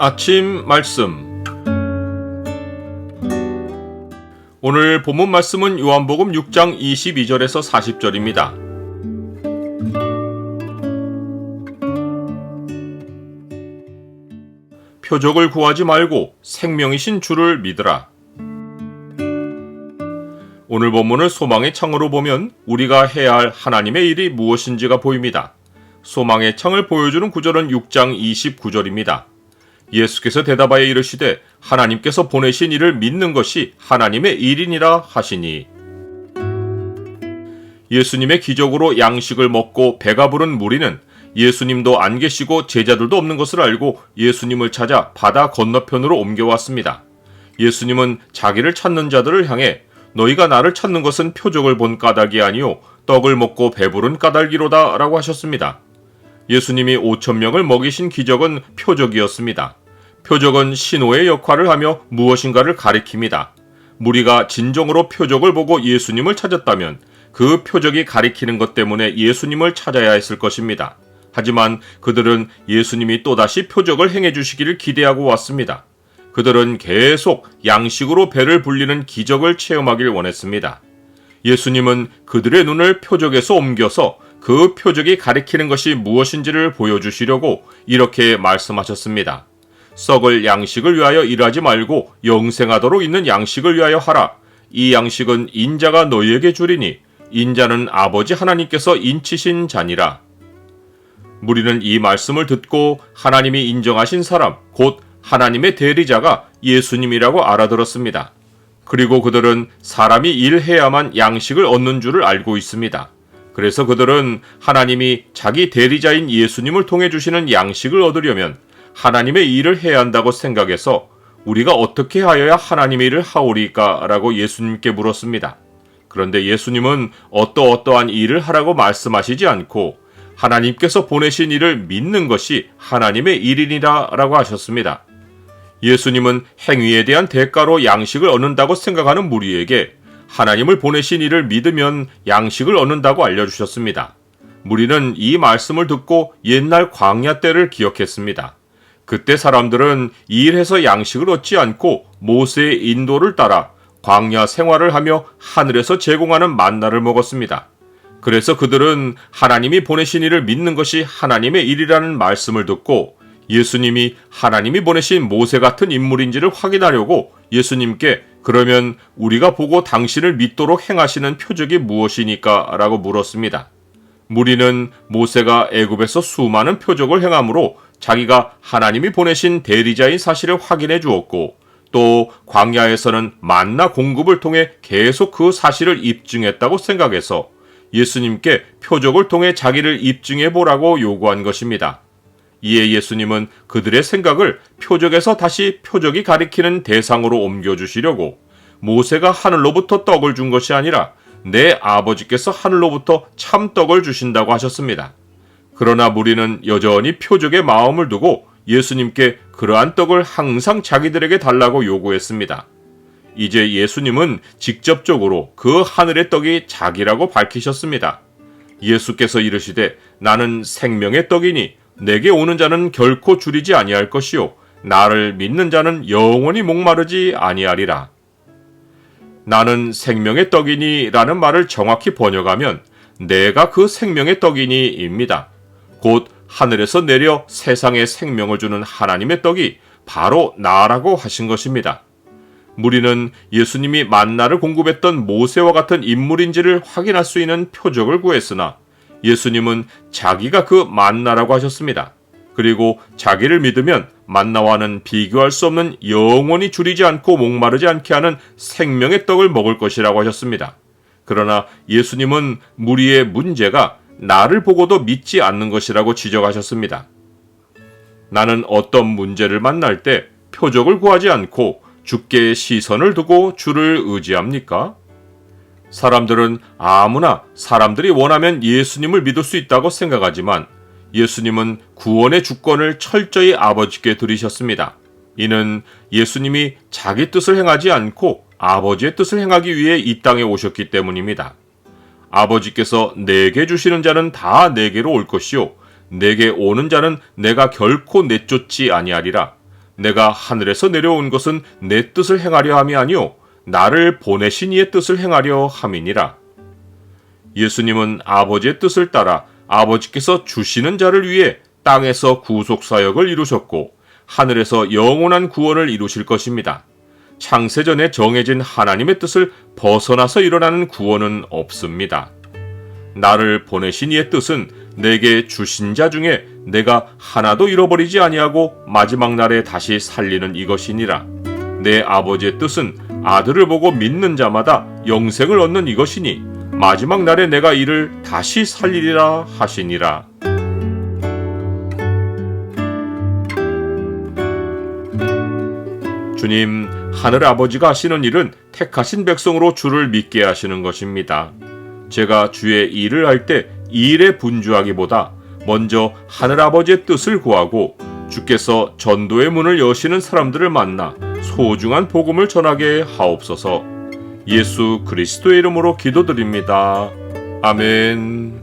아침 말씀 오늘 본문 말씀은 요한복음 6장 22절에서 40절입니다. 표적을 구하지 말고 생명이신 주를 믿으라. 오늘 본문을 소망의 창으로 보면 우리가 해야 할 하나님의 일이 무엇인지가 보입니다. 소망의 창을 보여주는 구절은 6장 29절입니다. 예수께서 대답하여 이르시되 하나님께서 보내신 이를 믿는 것이 하나님의 일이니라 하시니 예수님의 기적으로 양식을 먹고 배가 부른 무리는 예수님도 안 계시고 제자들도 없는 것을 알고 예수님을 찾아 바다 건너편으로 옮겨왔습니다. 예수님은 자기를 찾는 자들을 향해 너희가 나를 찾는 것은 표적을 본 까닭이 아니요 떡을 먹고 배부른 까닭이로다 라고 하셨습니다. 예수님이 5천 명을 먹이신 기적은 표적이었습니다. 표적은 신호의 역할을 하며 무엇인가를 가리킵니다. 무리가 진정으로 표적을 보고 예수님을 찾았다면 그 표적이 가리키는 것 때문에 예수님을 찾아야 했을 것입니다. 하지만 그들은 예수님이 또다시 표적을 행해 주시기를 기대하고 왔습니다. 그들은 계속 양식으로 배를 불리는 기적을 체험하길 원했습니다. 예수님은 그들의 눈을 표적에서 옮겨서 그 표적이 가리키는 것이 무엇인지를 보여주시려고 이렇게 말씀하셨습니다. 썩을 양식을 위하여 일하지 말고 영생하도록 있는 양식을 위하여 하라. 이 양식은 인자가 너희에게 주리니 인자는 아버지 하나님께서 인치신 자니라. 무리는 이 말씀을 듣고 하나님이 인정하신 사람, 곧 하나님의 대리자가 예수님이라고 알아들었습니다. 그리고 그들은 사람이 일해야만 양식을 얻는 줄을 알고 있습니다. 그래서 그들은 하나님이 자기 대리자인 예수님을 통해 주시는 양식을 얻으려면 하나님의 일을 해야 한다고 생각해서 우리가 어떻게 하여야 하나님의 일을 하오리까? 라고 예수님께 물었습니다. 그런데 예수님은 어떠어떠한 일을 하라고 말씀하시지 않고 하나님께서 보내신 일을 믿는 것이 하나님의 일이니라 라고 하셨습니다. 예수님은 행위에 대한 대가로 양식을 얻는다고 생각하는 무리에게 하나님을 보내신 이를 믿으면 양식을 얻는다고 알려주셨습니다. 무리는 이 말씀을 듣고 옛날 광야 때를 기억했습니다. 그때 사람들은 일해서 양식을 얻지 않고 모세의 인도를 따라 광야 생활을 하며 하늘에서 제공하는 만나를 먹었습니다. 그래서 그들은 하나님이 보내신 이를 믿는 것이 하나님의 일이라는 말씀을 듣고 예수님이 하나님이 보내신 모세 같은 인물인지를 확인하려고 예수님께 그러면 우리가 보고 당신을 믿도록 행하시는 표적이 무엇이니까? 라고 물었습니다. 무리는 모세가 애굽에서 수많은 표적을 행함으로 자기가 하나님이 보내신 대리자인 사실을 확인해 주었고 또 광야에서는 만나 공급을 통해 계속 그 사실을 입증했다고 생각해서 예수님께 표적을 통해 자기를 입증해 보라고 요구한 것입니다. 이에 예수님은 그들의 생각을 표적에서 다시 표적이 가리키는 대상으로 옮겨주시려고 모세가 하늘로부터 떡을 준 것이 아니라 내 아버지께서 하늘로부터 참떡을 주신다고 하셨습니다. 그러나 무리는 여전히 표적의 마음을 두고 예수님께 그러한 떡을 항상 자기들에게 달라고 요구했습니다. 이제 예수님은 직접적으로 그 하늘의 떡이 자기라고 밝히셨습니다. 예수께서 이르시되 나는 생명의 떡이니 내게 오는 자는 결코 줄이지 아니할 것이요 나를 믿는 자는 영원히 목마르지 아니하리라. 나는 생명의 떡이니라는 말을 정확히 번역하면 내가 그 생명의 떡이니입니다. 곧 하늘에서 내려 세상에 생명을 주는 하나님의 떡이 바로 나라고 하신 것입니다. 무리는 예수님이 만나를 공급했던 모세와 같은 인물인지를 확인할 수 있는 표적을 구했으나 예수님은 자기가 그 만나라고 하셨습니다. 그리고 자기를 믿으면 만나와는 비교할 수 없는 영원히 줄이지 않고 목마르지 않게 하는 생명의 떡을 먹을 것이라고 하셨습니다. 그러나 예수님은 무리의 문제가 나를 보고도 믿지 않는 것이라고 지적하셨습니다. 나는 어떤 문제를 만날 때 표적을 구하지 않고 주께 시선을 두고 주를 의지합니까? 사람들은 아무나 사람들이 원하면 예수님을 믿을 수 있다고 생각하지만 예수님은 구원의 주권을 철저히 아버지께 드리셨습니다. 이는 예수님이 자기 뜻을 행하지 않고 아버지의 뜻을 행하기 위해 이 땅에 오셨기 때문입니다. 아버지께서 내게 주시는 자는 다 내게로 올 것이요 내게 오는 자는 내가 결코 내쫓지 아니하리라. 내가 하늘에서 내려온 것은 내 뜻을 행하려 함이 아니요 나를 보내신 이의 뜻을 행하려 함이니라. 예수님은 아버지의 뜻을 따라 아버지께서 주시는 자를 위해 땅에서 구속 사역을 이루셨고 하늘에서 영원한 구원을 이루실 것입니다. 창세전에 정해진 하나님의 뜻을 벗어나서 일어나는 구원은 없습니다. 나를 보내신 이의 뜻은 내게 주신 자 중에 내가 하나도 잃어버리지 아니하고 마지막 날에 다시 살리는 이것이니라. 내 아버지의 뜻은 아들을 보고 믿는 자마다 영생을 얻는 이것이니 마지막 날에 내가 이를 다시 살리리라 하시니라. 주님, 하늘 아버지가 하시는 일은 택하신 백성으로 주를 믿게 하시는 것입니다. 제가 주의 일을 할때 일에 분주하기보다 먼저 하늘 아버지의 뜻을 구하고 주께서 전도의 문을 여시는 사람들을 만나 소중한 복음을 전하게 하옵소서. 예수 그리스도의 이름으로 기도드립니다. 아멘.